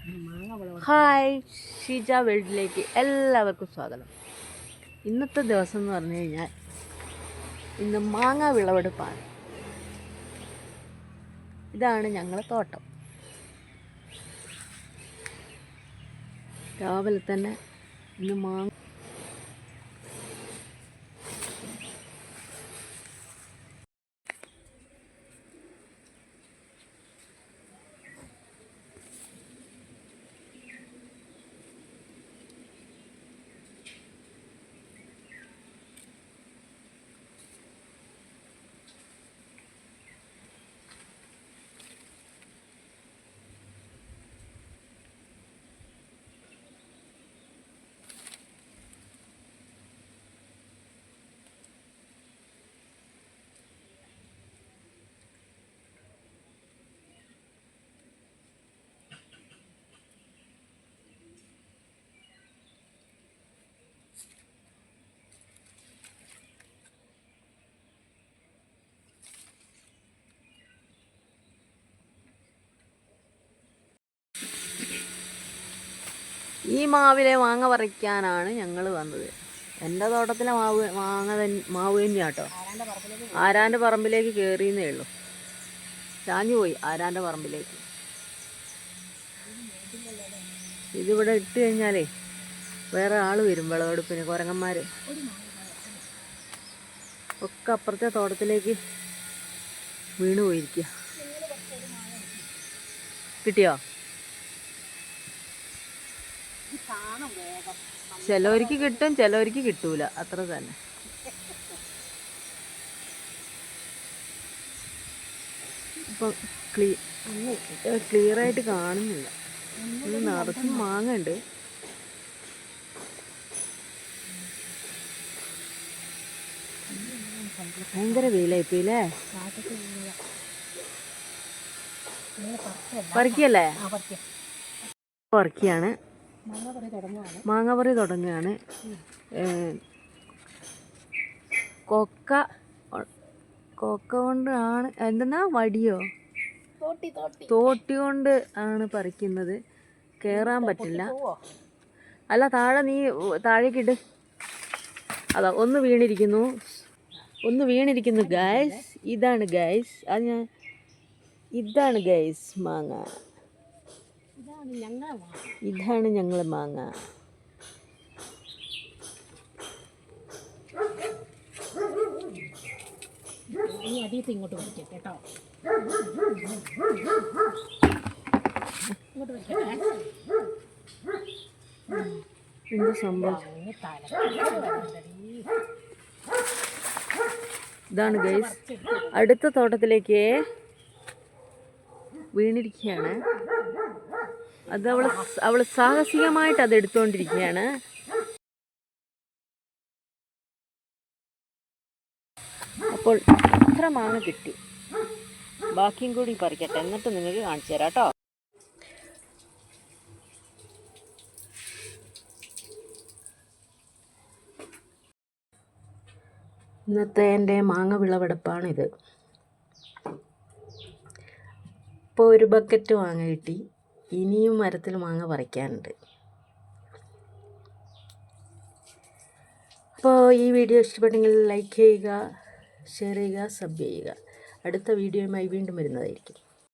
Hi Sheeja വേൾഡിലേക്ക് എല്ലാവർക്കും സ്വാഗതം. ഇന്നത്തെ ദിവസം എന്ന് പറഞ്ഞു കഴിഞ്ഞാൽ ഇന്ന് മാങ്ങ വിളവെടുപ്പാണ്. ഇതാണ് ഞങ്ങളെ തോട്ടം. രാവിലെ തന്നെ ഇന്ന് മാങ്ങ ഈ മാവിലെ മാങ്ങ പറിക്കാനാണ് ഞങ്ങൾ വന്നത്. എന്റെ തോട്ടത്തിലെ മാവ് മാങ്ങ മാവ് തന്നെയാണ് കേട്ടോ ആരാന്റെ പറമ്പിലേക്ക് കയറിയെന്നേ ഉള്ളൂ. ചാഞ്ഞു പോയി ആരാന്റെ പറമ്പിലേക്ക്. ഇതിവിടെ ഇട്ട് കഴിഞ്ഞാലേ വേറെ ആൾ വരും വിളവെടുപ്പിന് കുരങ്ങന്മാർ ഒക്കെ അപ്പുറത്തെ തോട്ടത്തിലേക്ക് വീണു പോയിരിക്കുക കിട്ടിയോ? ചിലവർക്ക് കിട്ടും ചിലവർക്ക് കിട്ടൂല. അത്ര തന്നെ. ഇപ്പം ക്ലീ ക്ലിയർ ആയിട്ട് കാണുന്നില്ല. നിറച്ചും മാങ്ങ ഉണ്ട് ഭയങ്കര വെയിലായിപ്പോയില്ലേ? പറിക്കല്ലേ? പറിക്കുകയാണ് മാങ്ങ പറി തുടങ്ങുകയാണ്. കൊക്ക കൊക്ക കൊക്ക ആണ് എന്തെന്നാ വടിയോ? തോട്ടി കൊണ്ട് ആണ് പറിക്കുന്നത്. കയറാൻ പറ്റില്ല. അല്ല താഴെ നീ താഴേക്കിട്ട് അതാ ഒന്ന് വീണിരിക്കുന്നു. ഒന്ന് വീണിരിക്കുന്നു ഗൈസ്. ഇതാണ് ഗൈസ്. അത് ഞാൻ ഇതാണ് ഗൈസ് മാങ്ങ. ഇതാണ് ഞങ്ങൾ മാങ്ങ. ഈ അടിയത്ത് ഇങ്ങോട്ട് വലിക്കാം കേട്ടോ. ഇങ്ങോട്ട് വലിക്കട്ടെ. എന്ത് സംഭവം? ഇതാണ് ഗൈസ്. അടുത്ത തോട്ടത്തിലേക്ക് വീണിരിക്കുകയാണ്. അത് അവൾ അവൾ സാഹസികമായിട്ട് അത് എടുത്തുകൊണ്ടിരിക്കുകയാണ് അപ്പോൾ ഇത്ര മാങ്ങ കിട്ടി. ബാക്കിയും കൂടി പറിക്കട്ടെ എന്നിട്ട് നിങ്ങൾക്ക് കാണിച്ചു തരാം കേട്ടോ. ഇന്നത്തെ എന്റെ മാങ്ങ വിളവെടുപ്പാണിത്. ഇപ്പോൾ ഒരു ബക്കറ്റ് മാങ്ങ കിട്ടി. ഇനിയും മരത്തിൽ മാങ്ങ പറിക്കാനുണ്ട്. അപ്പോൾ ഈ വീഡിയോ ഇഷ്ടപ്പെട്ടെങ്കിൽ ലൈക്ക് ചെയ്യുക ഷെയർ ചെയ്യുക സബ് ചെയ്യുക. അടുത്ത വീഡിയോയുമായി വീണ്ടും വരുന്നതായിരിക്കും.